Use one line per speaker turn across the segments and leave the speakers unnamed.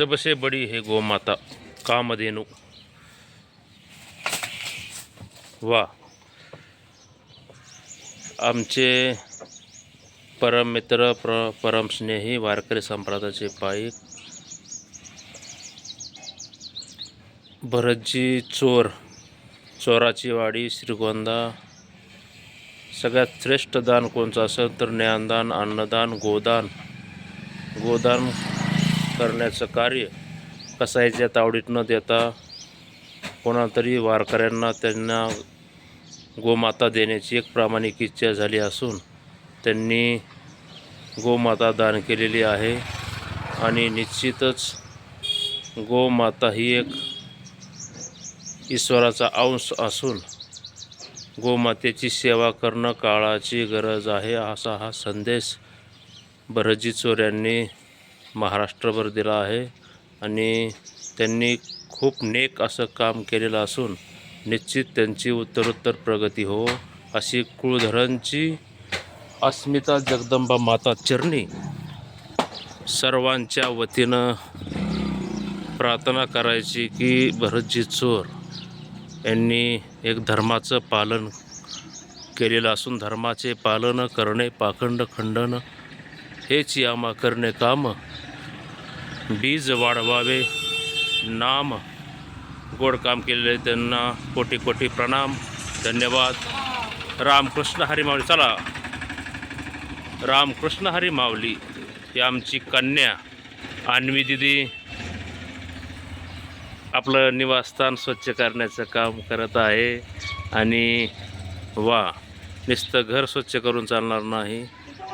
सबसे बडी हे गोमाता कामधेनु। वा आमचे परम मित्र प्र परमस्नेही वारकरी संप्रदायाचे पाईक भरतजी चोर चोराची वाडी श्रीगोंदा। सगळ्यात श्रेष्ठ दान कोणचं असेल तर ज्ञानदान अन्नदान गोदान। गोदान करण्याचं कार्य कसायच्या तावडीत न देता कोणातरी वारकऱ्यांना त्यांना गोमाता देण्याची एक प्रामाणिक इच्छा झाली असून त्यांनी गोमाता दान केलेली आहे आणि निश्चितच गोमाता ही एक ईश्वराचा अंश असून गोमातेची सेवा करणं काळाची गरज आहे असा हा संदेश भरजी चोऱ्यांनी महाराष्ट्रभर दिला आहे आणि त्यांनी खूप नेक असं काम केलेलं असून निश्चित त्यांची उत्तरोत्तर प्रगती हो अशी कुळधरांची अस्मिता जगदंबा माता चरणी सर्वांच्या वतीनं प्रार्थना करायची की भरतजी चोर यांनी एक धर्माचं पालन केलेलं असून धर्माचे पालन करणे पाखंड खंडन हेच यामा करणे कामं बीज वाढवावे नाम गोड काम केलेले त्यांना कोटी कोटी प्रणाम धन्यवाद. रामकृष्ण हरी माऊली चला. रामकृष्ण हरी माऊली ही आमची कन्या अन्वी दिदी आपलं निवासस्थान स्वच्छ करण्याचं काम करत आहे. आणि वा नुसतं घर स्वच्छ करून चालणार नाही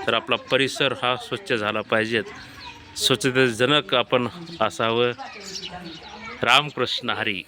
तर आपला परिसर हा स्वच्छ झाला पाहिजेत. स्वच्छतेजनक आपण असावं. रामकृष्ण हरी.